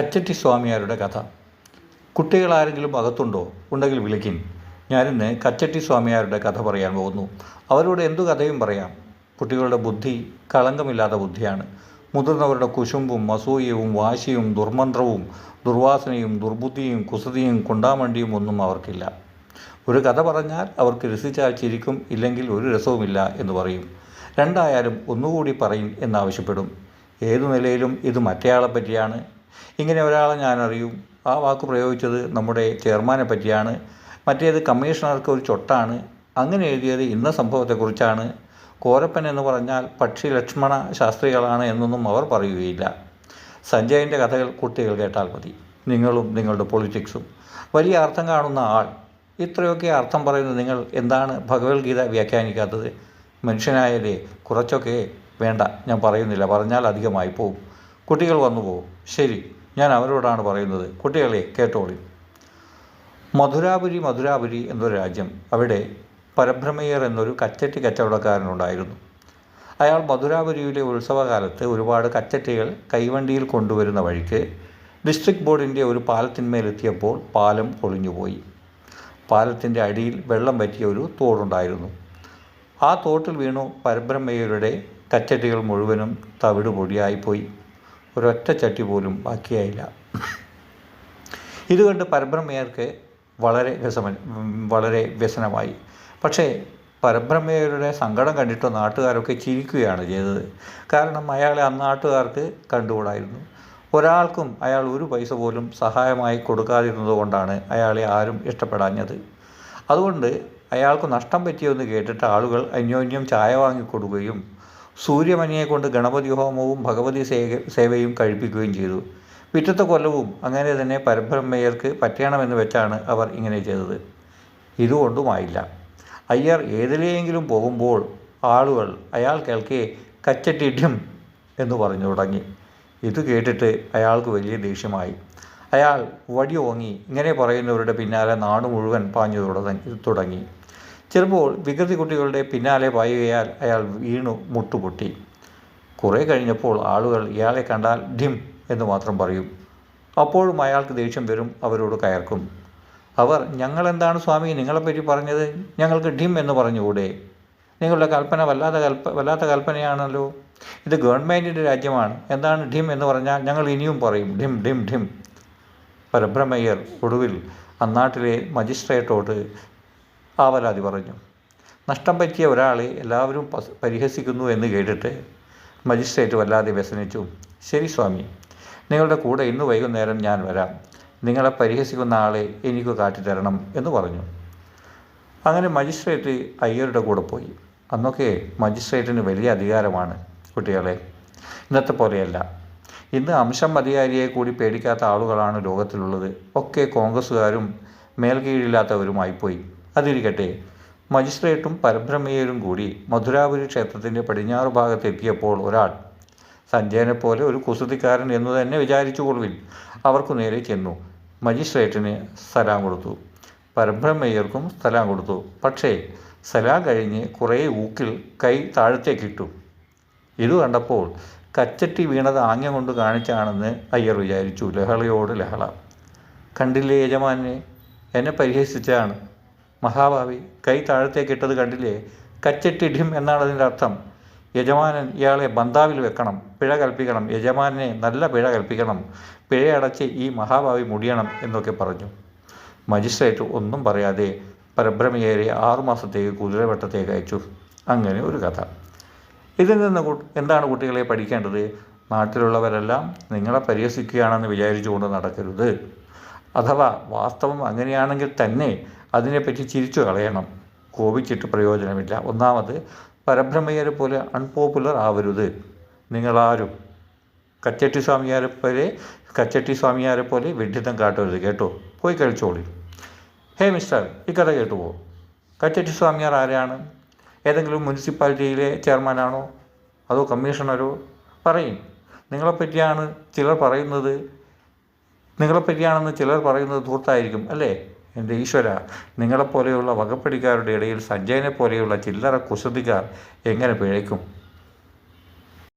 കച്ചറ്റി സ്വാമിയാരുടെ കഥ. കുട്ടികളാരെങ്കിലും അകത്തുണ്ടോ? ഉണ്ടെങ്കിൽ വിളിക്കും. ഞാനിന്ന് കച്ചട്ടി സ്വാമിയാരുടെ കഥ പറയാൻ പോകുന്നു. അവരോട് എന്തു കഥയും പറയാം? കുട്ടികളുടെ ബുദ്ധി കളങ്കമില്ലാത്ത ബുദ്ധിയാണ്. മുതിർന്നവരുടെ കുശുമ്പും അസൂയവും വാശിയും ദുർമന്ത്രവും ദുർവാസനയും ദുർബുദ്ധിയും കുസൃതിയും കുണ്ടാമണ്ടിയും ഒന്നും അവർക്കില്ല. ഒരു കഥ പറഞ്ഞാൽ അവർക്ക് രസിച്ചാൽ ചിരിക്കും ഇല്ലെങ്കിൽ ഒരു രസവുമില്ല എന്ന് പറയും. രണ്ടായാലും ഒന്നുകൂടി പറയും എന്നാവശ്യപ്പെടും. ഏതു നിലയിലും ഇത് മറ്റേയാളെ പറ്റിയാണ്. ഇങ്ങനെ ഒരാളെ ഞാനറിയും. ആ വാക്ക് പ്രയോഗിച്ചത് നമ്മുടെ ചെയർമാനെ പറ്റിയാണ്. മറ്റേത് കമ്മീഷണർക്ക് ഒരു ചൊട്ടാണ്. അങ്ങനെ എഴുതിയത് ഇന്ന സംഭവത്തെക്കുറിച്ചാണ്. കോരപ്പൻ എന്ന് പറഞ്ഞാൽ പക്ഷി ലക്ഷ്മണ ശാസ്ത്രികളാണ് എന്നൊന്നും അവർ പറയുകയില്ല. സഞ്ജയന്റെ കഥകൾ കുട്ടികൾ കേട്ടാൽ മതി. നിങ്ങളും നിങ്ങളുടെ പൊളിറ്റിക്സും. വലിയ അർത്ഥം കാണുന്ന ആൾ. ഇത്രയൊക്കെ അർത്ഥം പറയുന്ന നിങ്ങൾ എന്താണ് ഭഗവത്ഗീത വ്യാഖ്യാനിക്കാത്തത്? മനുഷ്യനായാലേ കുറച്ചൊക്കെ വേണ്ട. ഞാൻ പറയുന്നില്ല. പറഞ്ഞാൽ അധികമായി പോകും കുട്ടികൾ വന്നു പോകും ശരി ഞാൻ അവരോടാണ് പറയുന്നത്. കുട്ടികളെ കേട്ടോളി. മധുരാപുരി മധുരാപുരി എന്നൊരു രാജ്യം അവിടെ പരബ്രഹ്മയ്യർ എന്നൊരു കച്ചട്ടി കച്ചവടക്കാരനുണ്ടായിരുന്നു. അയാൾ മധുരാപുരിയിലെ ഉത്സവകാലത്ത് ഒരുപാട് കച്ചട്ടികൾ കൈവണ്ടിയിൽ കൊണ്ടുവരുന്ന വഴിക്ക് ഡിസ്ട്രിക്ട് ബോർഡിന്റെ ഒരു പാലത്തിന്മേലെത്തിയപ്പോൾ പാലം പൊളിഞ്ഞുപോയി. പാലത്തിന്റെ അടിയിൽ വെള്ളം പറ്റിയ ഒരു തോടുണ്ടായിരുന്നു. ആ തോട്ടിൽ വീണു പരബ്രഹ്മയ്യരുടെ കച്ചട്ടികൾ മുഴുവനും തവിട് പൊടിയായിപ്പോയി ഒരൊറ്റ ചട്ടി പോലും ബാക്കിയായില്ല. ഇത് പരബ്രഹ്മയർക്ക് വളരെ വ്യസമ വളരെ വ്യസനമായി. പക്ഷേ പരബ്രഹ്മയരുടെ സങ്കടം കണ്ടിട്ട് നാട്ടുകാരൊക്കെ ചിരിക്കുകയാണ് ചെയ്തത്. കാരണം അയാളെ അന്ന് നാട്ടുകാർക്ക് കണ്ടുകൂടായിരുന്നു. ഒരാൾക്കും അയാൾ ഒരു പൈസ പോലും സഹായമായി കൊടുക്കാതിരുന്നത് കൊണ്ടാണ് അയാളെ ആരും ഇഷ്ടപ്പെടാഞ്ഞത്. അതുകൊണ്ട് അയാൾക്ക് നഷ്ടം പറ്റിയെന്ന് കേട്ടിട്ട് ആളുകൾ അന്യോന്യം ചായ വാങ്ങിക്കൊടുക്കുകയും സൂര്യമനിയെ കൊണ്ട് ഗണപതി ഹോമവും ഭഗവതി സേവ സേവയും കഴിപ്പിക്കുകയും ചെയ്തു. പിറ്റത്തെ കൊല്ലവും അങ്ങനെ തന്നെ പരബ്രഹ്മയ്യർക്ക് പറ്റണമെന്ന് വെച്ചാണ് അവർ ഇങ്ങനെ ചെയ്തത്. ഇതുകൊണ്ടുമായില്ല. അയ്യർ ഏതിലെയെങ്കിലും പോകുമ്പോൾ ആളുകൾ അയാൾ കേൾക്കെ കച്ചട്ടിഡ്യം എന്ന് പറഞ്ഞു തുടങ്ങി. ഇത് കേട്ടിട്ട് അയാൾക്ക് വലിയ ദേഷ്യമായി. അയാൾ വടി ഓങ്ങി ഇങ്ങനെ പറയുന്നവരുടെ പിന്നാലെ നാട് മുഴുവൻ പാഞ്ഞു തുടങ്ങി. ചിലപ്പോൾ വികൃതി കുട്ടികളുടെ പിന്നാലെ പായുകയാൽ അയാൾ വീണു മുട്ടുപൊട്ടി. കുറേ കഴിഞ്ഞപ്പോൾ ആളുകൾ ഇയാളെ കണ്ടാൽ ഡിം എന്ന് മാത്രം പറയും. അപ്പോഴും അയാൾക്ക് ദേഷ്യം വരും അവരോട് കയർക്കും. അവർ ഞങ്ങളെന്താണ് സ്വാമി നിങ്ങളെപ്പറ്റി പറഞ്ഞത്? ഞങ്ങൾക്ക് ഡിം എന്ന് പറഞ്ഞുകൂടെ? നിങ്ങളുടെ കൽപ്പന വല്ലാത്ത കൽപ്പ വല്ലാത്ത കൽപ്പനയാണല്ലോ. ഇത് ഗവൺമെന്റിന്റെ രാജ്യമാണ്. എന്താണ് ഡിം എന്ന് പറഞ്ഞാൽ ഞങ്ങൾ ഇനിയും പറയും ഡിം ഡിം ഡിം. പരബ്രഹ്മയ്യർ ഒടുവിൽ അന്നാട്ടിലെ മജിസ്ട്രേറ്റോട് ആവലാതി പറഞ്ഞു. നഷ്ടം പറ്റിയ ഒരാളെ എല്ലാവരും പരിഹസിക്കുന്നു എന്ന് കേട്ടിട്ട് മജിസ്ട്രേറ്റ് വല്ലാതെ വ്യസനിച്ചു. ശരി സ്വാമി നിങ്ങളുടെ കൂടെ ഇന്ന് വൈകുന്നേരം ഞാൻ വരാം. നിങ്ങളെ പരിഹസിക്കുന്ന ആളെ എനിക്ക് കാട്ടിത്തരണം എന്ന് പറഞ്ഞു. അങ്ങനെ മജിസ്ട്രേറ്റ് അയ്യരുടെ കൂടെ പോയി. അന്നൊക്കെ മജിസ്ട്രേറ്റിന് വലിയ അധികാരമാണ് കുട്ടികളെ. ഇന്നത്തെ പോലെയല്ല. ഇന്ന് അംശം അധികാരിയെ കൂടി പേടിക്കാത്ത ആളുകളാണ് ലോകത്തിലുള്ളത്. ഒക്കെ കോൺഗ്രസ്സുകാരും മേൽകീഴില്ലാത്തവരുമായി പോയി അതിരിക്കട്ടെ. മജിസ്ട്രേറ്റും പരബ്രഹ്മയ്യരും കൂടി മധുരാപുരി ക്ഷേത്രത്തിന്റെ പടിഞ്ഞാറ് ഭാഗത്തെത്തിയപ്പോൾ ഒരാൾ സഞ്ജയനെപ്പോലെ ഒരു കുസൃതിക്കാരൻ എന്ന് തന്നെ വിചാരിച്ചുകൊള്ളുവിൻ അവർക്കു നേരെ ചെന്നു. മജിസ്ട്രേറ്റിന് സലാം കൊടുത്തു. പരബ്രഹ്മയ്യർക്കും സ്ഥലം കൊടുത്തു. പക്ഷേ സലാം കഴിഞ്ഞ് കുറേ ഊക്കിൽ കൈ താഴത്തേക്കിട്ടു. ഇത് കണ്ടപ്പോൾ കച്ചട്ടി വീണത് ആംഗ്യം കൊണ്ട് കാണിച്ചാണെന്ന് അയ്യർ വിചാരിച്ചു. ലഹളയോട് ലഹള. കണ്ടില്ലേ യജമാനെ? എന്നെ പരിഹസിച്ചാണ്. മഹാഭാവി കൈ താഴത്തേക്കിട്ടത് കണ്ടില്ലേ? കച്ചട്ടിഢ്യം എന്നാണ് അതിന്റെ അർത്ഥം. യജമാനൻ ഇയാളെ ബന്ധാവിൽ വെക്കണം പിഴ കൽപ്പിക്കണം യജമാനെ നല്ല പിഴ കൽപ്പിക്കണം പിഴയടച്ച് ഈ മഹാഭാവി മുടിയണം എന്നൊക്കെ പറഞ്ഞു. മജിസ്ട്രേറ്റ് ഒന്നും പറയാതെ പരബ്രഹ്മയേറെ ആറുമാസത്തേക്ക് കുതിരവട്ടത്തേക്ക് അയച്ചു. അങ്ങനെ ഒരു കഥ. ഇതിൽ നിന്ന് എന്താണ് കുട്ടികളെ പഠിക്കേണ്ടത്? നാട്ടിലുള്ളവരെല്ലാം നിങ്ങളെ പരിഹസിക്കുകയാണെന്ന് വിചാരിച്ചുകൊണ്ട് നടക്കരുത്. അഥവാ വാസ്തവം അങ്ങനെയാണെങ്കിൽ തന്നെ അതിനെപ്പറ്റി ചിരിച്ചു കളയണം. കോപിച്ചിട്ട് പ്രയോജനമില്ല. ഒന്നാമത് പരബ്രഹ്മയ്യരെ പോലെ അൺപോപ്പുലർ ആവരുത്. നിങ്ങളാരും കച്ചട്ടി സ്വാമിയാരെ പോലെ കച്ചട്ടി സ്വാമിയാരെ പോലെ വിഡ്ഢിത്തം കാട്ടരുത് കേട്ടോ. പോയി കഴിച്ചോളി. ഹേ മിസ്റ്റർ ഈ കഥ കേട്ടുപോ കച്ചട്ടി സ്വാമിയാർ ആരാണ്? ഏതെങ്കിലും മുനിസിപ്പാലിറ്റിയിലെ ചെയർമാനാണോ അതോ കമ്മീഷണറോ പറയും. നിങ്ങളെപ്പറ്റിയാണ് ചിലർ പറയുന്നത്. നിങ്ങളെപ്പറ്റിയാണെന്ന് ചിലർ പറയുന്നത് ധൂർത്തായിരിക്കും അല്ലേ? എന്റെ ഈശ്വര നിങ്ങളെപ്പോലെയുള്ള വകപ്പടിക്കാരുടെ ഇടയിൽ സഞ്ജയനെ പോലെയുള്ള ചില്ലറ കുസൃതിക്കാർ എങ്ങനെ പിഴയ്ക്കും?